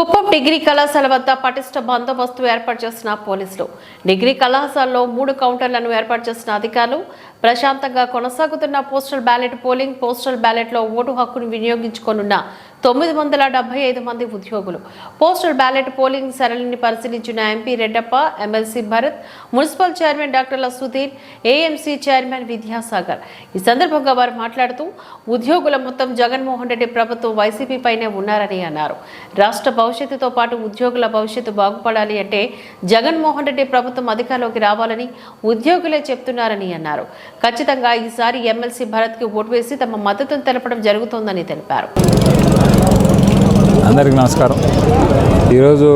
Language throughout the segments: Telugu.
కుప్పం డిగ్రీ కళాశాల వద్ద పటిష్ట బందోబస్తు ఏర్పాటు చేసిన పోలీసులు. డిగ్రీ కళాశాలలో మూడు కౌంటర్లను ఏర్పాటు చేసిన అధికారులు ప్రశాంతంగా కొనసాగుతున్న పోస్టల్ బ్యాలెట్ పోలింగ్ పోస్టల్ బ్యాలెట్లో ఓటు హక్కును వినియోగించుకోనున్న తొమ్మిది వందల డెబ్బై ఐదు మంది ఉద్యోగులు. పోస్టల్ బ్యాలెట్ పోలింగ్ సరళిని పరిశీలించిన MP Reddappa MLC Bharat municipal chairman డాక్టర్ల సుధీర్ ఏఎంసీ చైర్మన్ విద్యాసాగర్. ఈ సందర్భంగా వారు మాట్లాడుతూ ఉద్యోగుల మొత్తం జగన్మోహన్ రెడ్డి ప్రభుత్వం వైసీపీపైనే ఉన్నారని అన్నారు. రాష్ట్ర భవిష్యత్తుతో పాటు ఉద్యోగుల భవిష్యత్తు బాగుపడాలి అంటే జగన్మోహన్ రెడ్డి ప్రభుత్వం అధికారంలోకి రావాలని ఉద్యోగులే చెప్తున్నారని అన్నారు. ఖచ్చితంగా ఈసారి ఎమ్మెల్సీ భరత్కి ఓటు వేసి తమ మద్దతును తెలపడం జరుగుతోందని తెలిపారు. అందరికీ నమస్కారం. ఈరోజు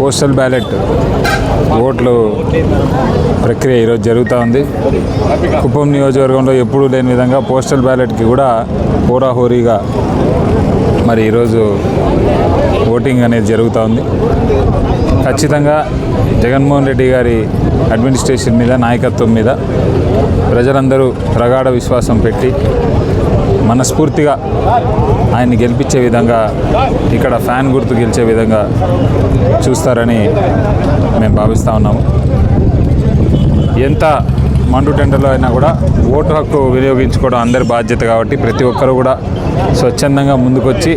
పోస్టల్ బ్యాలెట్ ఓట్లు ప్రక్రియ ఈరోజు జరుగుతూ ఉంది. కుప్పం నియోజకవర్గంలో ఎప్పుడూ లేని విధంగా పోస్టల్ బ్యాలెట్కి కూడా హోరాహోరీగా మరి ఈరోజు ఓటింగ్ అనేది జరుగుతూ ఉంది. ఖచ్చితంగా జగన్మోహన్ రెడ్డి గారి అడ్మినిస్ట్రేషన్ మీద నాయకత్వం మీద ప్రజలందరూ ప్రగాఢ విశ్వాసం పెట్టి మనస్ఫూర్తిగా ఆయన్ని గెలిపించే విధంగా ఇక్కడ ఫ్యాన్ గుర్తు గెలిచే విధంగా చూస్తారని మేము భావిస్తూ ఉన్నాము. ఎంత మండు టెండర్లో అయినా కూడా ఓటు హక్కు వినియోగించుకోవడం అందరి బాధ్యత కాబట్టి ప్రతి ఒక్కరూ కూడా స్వచ్ఛందంగా ముందుకొచ్చి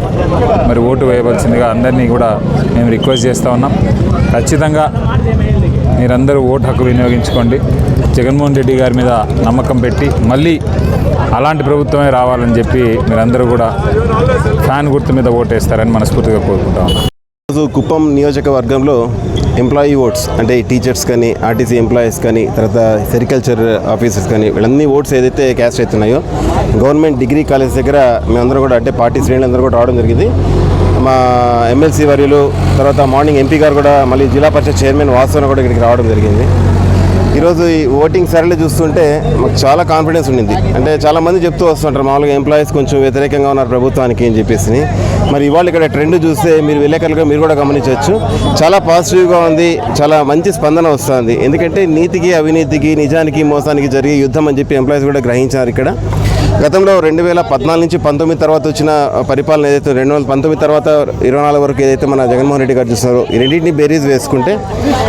మరి ఓటు వేయవలసిందిగా అందరినీ కూడా మేము రిక్వెస్ట్ చేస్తూ ఉన్నాం. ఖచ్చితంగా మీరందరూ ఓటు హక్కు వినియోగించుకోండి. జగన్మోహన్ రెడ్డి గారి మీద నమ్మకం పెట్టి మళ్ళీ అలాంటి ప్రభుత్వమే రావాలని చెప్పి మీరందరూ కూడా ఫ్యాన్ గుర్తు మీద ఓటేస్తారని మనస్ఫూర్తిగా కోరుకుంటాం. ఈరోజు కుప్పం నియోజకవర్గంలో ఎంప్లాయీ ఓట్స్ అంటే టీచర్స్ కానీ ఆర్టీసీ ఎంప్లాయీస్ కానీ తర్వాత సెరికల్చర్ ఆఫీసర్స్ కానీ వీళ్ళన్ని ఓట్స్ ఏదైతే క్యాస్ట్ అవుతున్నాయో గవర్నమెంట్ డిగ్రీ కాలేజ్ దగ్గర మేమందరం కూడా అంటే పార్టీ శ్రేణులందరూ కూడా రావడం జరిగింది. మా ఎమ్మెల్సీ వర్యులు తర్వాత మార్నింగ్ ఎంపీ గారు కూడా మళ్ళీ జిల్లా పరిషత్ చైర్మన్ వాసన కూడా ఇక్కడికి రావడం జరిగింది. ఈరోజు ఈ ఓటింగ్ సరళి చూస్తుంటే మాకు చాలా కాన్ఫిడెన్స్ ఉండింది. అంటే చాలా మంది చెప్తూ వస్తుంటారు మామూలుగా ఎంప్లాయీస్ కొంచెం వ్యతిరేకంగా ఉన్నారు ప్రభుత్వానికి అని చెప్పేసి. మరి ఇవాళ ఇక్కడ ట్రెండ్ చూస్తే మీరు విలేకరులుగా మీరు కూడా గమనించవచ్చు. చాలా పాజిటివ్గా ఉంది చాలా మంచి స్పందన వస్తుంది. ఎందుకంటే నీతికి అవినీతికి నిజానికి మోసానికి జరిగే యుద్ధం అని చెప్పి ఎంప్లాయీస్ కూడా గ్రహించారు ఇక్కడ. గతంలో రెండు వేల పద్నాలుగు నుంచి పంతొమ్మిది తర్వాత వచ్చిన పరిపాలన ఏదైతే రెండు వేల పంతొమ్మిది తర్వాత ఇరవై నాలుగు వరకు ఏదైతే మన జగన్మోహన్ రెడ్డి గారు చూస్తున్నారో ఈ రెండింటిని బేరీజ్ వేసుకుంటే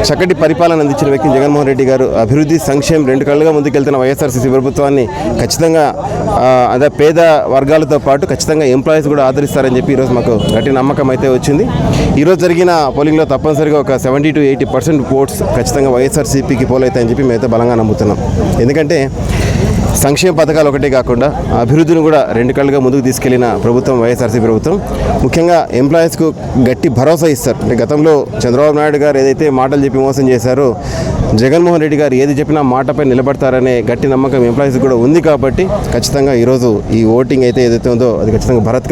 చక్కటి పరిపాలన అందించిన వ్యక్తి జగన్మోహన్ రెడ్డి గారు. అభివృద్ధి సంక్షేమం రెండు కళ్ళుగా ముందుకెళ్తున్న వైఎస్ఆర్సీసీ ప్రభుత్వాన్ని ఖచ్చితంగా అదే పేద వర్గాలతో పాటు ఖచ్చితంగా ఎంప్లాయీస్ కూడా ఆదరిస్తారని చెప్పి ఈరోజు మాకు గట్టి నమ్మకం అయితే వచ్చింది. ఈరోజు జరిగిన పోలింగ్లో తప్పనిసరిగా ఒక seventy to eighty percent votes ఖచ్చితంగా వైఎస్ఆర్సీపీకి పోలవుతాయని చెప్పి మేమైతే బలంగా నమ్ముతున్నాం. ఎందుకంటే సంక్షేమ పథకాలు ఒకటే కాకుండా అభివృద్ధిని కూడా రెండు కళ్ళుగా ముందుకు తీసుకెళ్ళిన ప్రభుత్వం వైఎస్ఆర్సీ ప్రభుత్వం. ముఖ్యంగా ఎంప్లాయీస్కు గట్టి భరోసా ఇస్తారు. అంటే గతంలో చంద్రబాబు నాయుడు గారు ఏదైతే మాటలు చెప్పి మోసం చేశారో జగన్మోహన్ రెడ్డి గారు ఏది చెప్పినా మాటపై నిలబడతారనే గట్టి నమ్మకం ఎంప్లాయీస్ కూడా ఉంది కాబట్టి ఖచ్చితంగా ఈరోజు ఈ ఓటింగ్ అయితే ఏదైతే ఉందో అది ఖచ్చితంగా భరత్